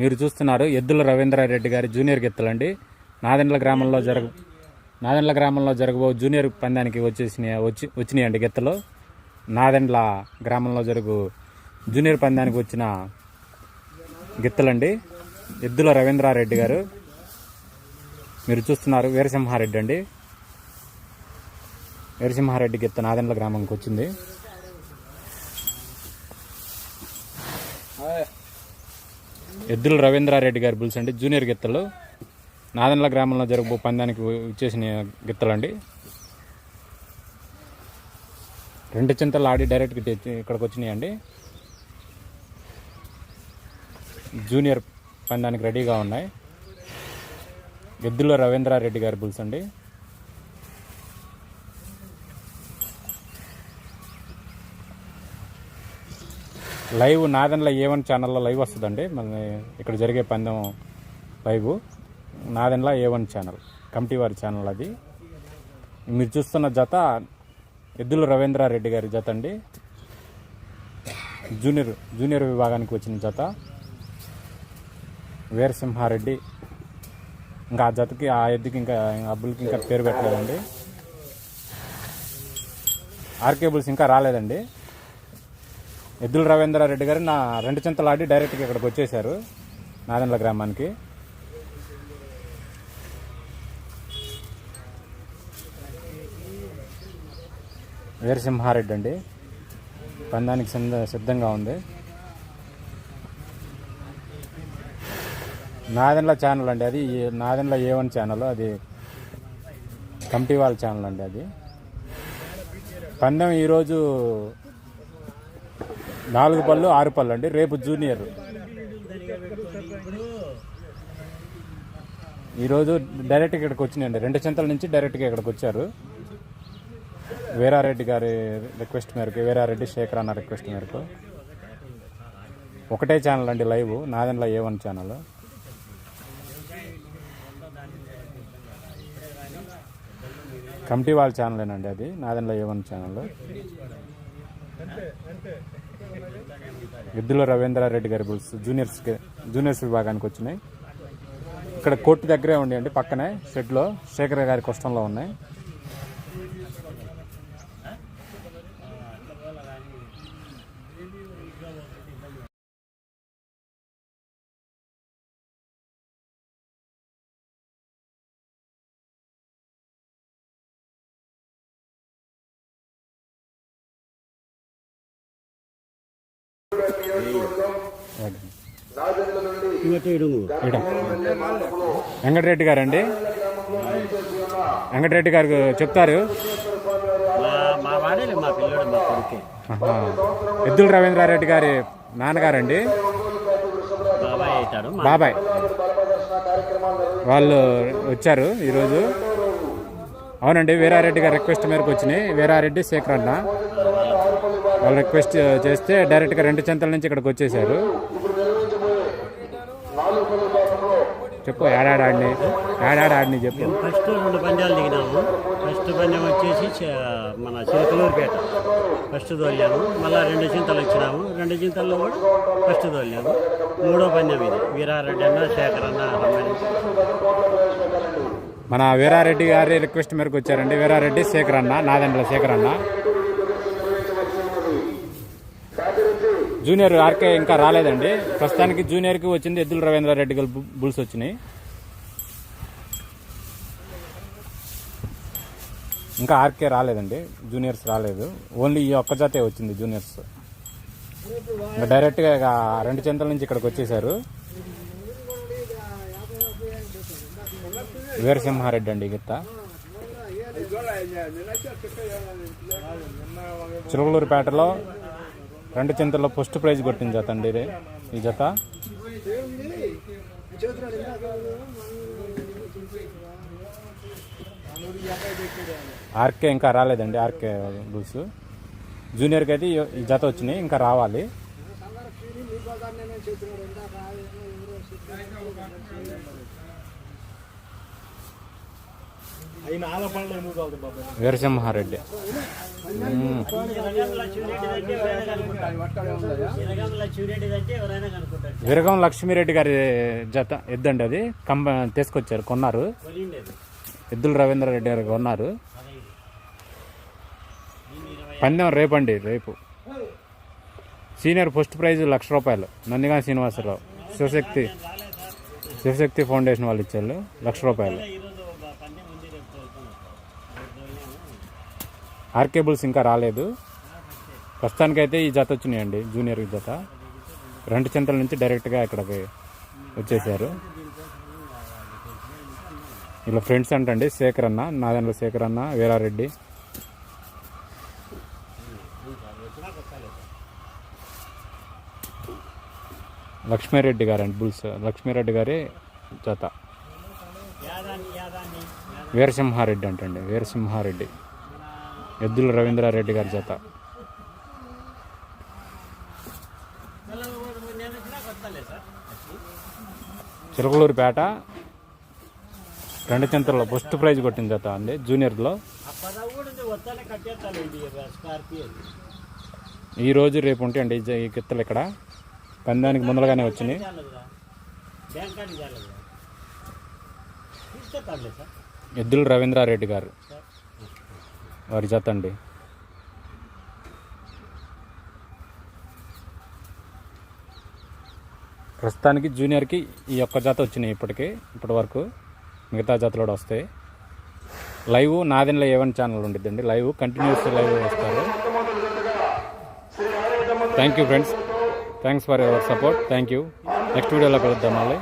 మీరు చూస్తున్నారు ఎద్దుల రవీంద్రారెడ్డి గారి జూనియర్ గెత్తలండి. నాదెండ్ల గ్రామంలో జరగ నాదెండ్ల గ్రామంలో జరగబో జూనియర్ పందానికి వచ్చేసిన వచ్చి వచ్చినాయండి గెత్తలు. నాదెండ్ల గ్రామంలో జరుగు జూనియర్ పందానికి వచ్చిన గిత్తలండి. ఎద్దుల రవీంద్రారెడ్డి గారు మీరు చూస్తున్నారు వీరసింహారెడ్డి అండి. వీరసింహారెడ్డి గిత్త నాదెండ్ల గ్రామంకి వచ్చింది. ఎద్దుల రవీంద్రారెడ్డి గారి బుల్స్ అండి. జూనియర్ గిత్తలు. నాదన్ల గ్రామంలో జరగబో పందానికి వచ్చేసిన గిత్తలండి. రెండు చింతలు ఆడి డైరెక్ట్గా ఇక్కడికి వచ్చినాయండి. జూనియర్ పందానికి రెడీగా ఉన్నాయి. ఎద్దుల రవీంద్రారెడ్డి గారి బుల్స్ అండి. లైవ్ నాదన్ల ఏ వన్ ఛానల్లో లైవ్ వస్తుందండి. మన ఇక్కడ జరిగే పందెం live. Nadendla A one channel committee వారి ఛానల్ అది. మీరు చూస్తున్న జత ఎద్దుల రవీంద్రారెడ్డి గారి జత అండి. జూనియర్ జూనియర్ విభాగానికి వచ్చిన జత. వీరసింహారెడ్డి ఇంకా ఆ జతకి ఆ ఎద్దుకి ఇంకా అబ్బులకి ఇంకా పేరు పెట్టలేదండి. ఆర్కేబుల్స్ ఇంకా రాలేదండి. ఎద్దుల రవీంద్రారెడ్డి గారు నా రెండు చింతలు ఆడి డైరెక్ట్గా ఇక్కడికి వచ్చేసారు నాదెండ్ల గ్రామానికి. వీరసింహారెడ్డి అండి. పందానికి సిద్ధ సిద్ధంగా ఉంది. నాదెండ్ల ఛానల్ అండి అది. ఈ- నాదెండ్ల ఏ వన్ ఛానల్ అది కమిటీ వాళ్ళ ఛానల్ అండి అది. పందెం ఈరోజు నాలుగు పళ్ళు ఆరు పళ్ళు అండి. రేపు జూనియర్. ఈరోజు డైరెక్ట్గా ఇక్కడికి వచ్చినాయండి. రెండు చింతల నుంచి డైరెక్ట్గా ఇక్కడికి వచ్చారు. వీరారెడ్డి గారి రిక్వెస్ట్ మేరకు వీరారెడ్డి శేఖర్ అన్న రిక్వెస్ట్ మేరకు. ఒకటే ఛానల్ అండి live Nadendla A one channel committee వాళ్ళ ఛానలేనండి అది. నాదెండ్ల ఏ వన్ ఛానల్ ఎద్దుల రవీంద్రారెడ్డి గారి బుల్స్ జూనియర్స్ జూనియర్స్ విభాగానికి వచ్చినాయి. ఇక్కడ కోర్టు దగ్గరే ఉండేయండి పక్కనే షెడ్లో శేఖర్ గారి కష్టంలో ఉన్నాయి. వెంకటరెడ్డి గారు అండి వెంకటరెడ్డి గారు చెప్తారు. మా ఎద్దుల రవీంద్రారెడ్డి గారి నాన్నగారండి. బాబాయ్ బాబాయ్. వాళ్ళు వచ్చారు ఈరోజు. అవునండి వీరారెడ్డి గారి రిక్వెస్ట్ మేరకు వచ్చినాయి. వీరారెడ్డి శేఖర్ అన్న. వాళ్ళు రిక్వెస్ట్ చేస్తే డైరెక్ట్గా రెండు చింతల నుంచి ఇక్కడికి వచ్చేసారు. చెప్పు ఏడాడ ఆడిని ఏడాడ ఆడిని చెప్పు. ఫస్ట్ రెండు పందాలు దిగినాము. ఫస్ట్ పందెం వచ్చేసి మన చిలకలూరుపేట. ఫస్ట్ తోలాము మళ్ళీ రెండు చింతలు వచ్చినాము రెండు చింతల్లో కూడా ఫస్ట్ తోలాము మూడో పందెం ఇది వీరారెడ్డి అన్న శేఖర్ అన్న రమ్మని మన వీరారెడ్డి గారి రిక్వెస్ట్ మేరకు వచ్చారండి. వీరారెడ్డి శేఖర్ అన్న నాదండ్ల శేఖర్ అన్న. జూనియర్ ఆర్కే ఇంకా రాలేదండి. ప్రస్తుతానికి జూనియర్కి వచ్చింది ఎద్దుల రవీంద్రారెడ్డి గారి బుల్స్ వచ్చినాయి. ఇంకా ఆర్కే రాలేదండి. జూనియర్స్ రాలేదు. ఓన్లీ ఈ ఒక్క జాతే వచ్చింది జూనియర్స్. ఇంకా డైరెక్ట్గా ఇక రెండు చెంతల నుంచి ఇక్కడికి వచ్చేసారు. వీరసింహారెడ్డి అండి గిత్త. చిలుకలూరుపేటలో రెండు చింతల్లో ఫస్ట్ ప్రైజ్ కొట్టిన జత అండి ఈ జత. ఆర్కే ఇంకా రాలేదండి ఆర్కే బుల్స్. జూనియర్కి అయితే ఈ జత వచ్చినాయి ఇంకా రావాలి. వీరసింహారెడ్డి. విరగం లక్ష్మీరెడ్డి గారి జత ఎద్దండి అది. కంబ తీసుకొచ్చారు కొన్నారు. ఎద్దులు ఎద్దుల రవీంద్రారెడ్డి గారు కొన్నారు. పందెం రేపండి రేపు. సీనియర్ ఫస్ట్ ప్రైజ్ లక్ష రూపాయలు. నందిగా శ్రీనివాసరావు. శివశక్తి శివశక్తి ఫౌండేషన్ వాళ్ళు ఇచ్చారు లక్ష రూపాయలు ఈరోజు ఒక పందెం ఉంది రేపు తోలుకొని వస్తాం రేపు తోలినాము ఆర్కేబుల్స్ ఇంకా రాలేదు. ప్రస్తుతానికైతే ఈ జత వచ్చినాయండి జూనియర్ జత. రెండు చింతల నుంచి డైరెక్ట్గా ఇక్కడికి వచ్చేసారు. ఇలా ఫ్రెండ్స్ అంటండి శేఖర్ అన్న నాదెండ్ల శేఖర్ అన్న వీరారెడ్డి. లక్ష్మీరెడ్డి గారు అండి బుల్స్. లక్ష్మీరెడ్డి గారి జత. వీరసింహారెడ్డి అంటండి వీరసింహారెడ్డి. ఎద్దుల రవీంద్రారెడ్డి గారి జత. కొత్తలే చిలకలూరుపేట రెండు చింతల్లో ఫస్ట్ ప్రైజ్ కొట్టిన జత అండి జూనియర్లో. ఆ పదవి కూడా ఉంది వస్తానే కట్టేస్తాను ఇది స్కార్పియో ఈ రోజు రేపు ఉంటాయండి ఈ గిత్తలు ఇక్కడ. పందానికి ముందరగానే వచ్చినాయి. ఎద్దుల రవీంద్రారెడ్డి గారు. వారి జత అండి. ప్రస్తుతానికి జూనియర్కి ఈ ఒక్క జాత వచ్చినాయి ఇప్పటికే ఇప్పటి వరకు. మిగతా జాతలు కూడా వస్తాయి. Live Nadendla A one channel ఉండిద్దండి. లైవ్ కంటిన్యూస్ లైవ్ వస్తారు. Thank you friends thanks for your support thank you next వీడియోలో కలుద్దాం మళ్ళీ.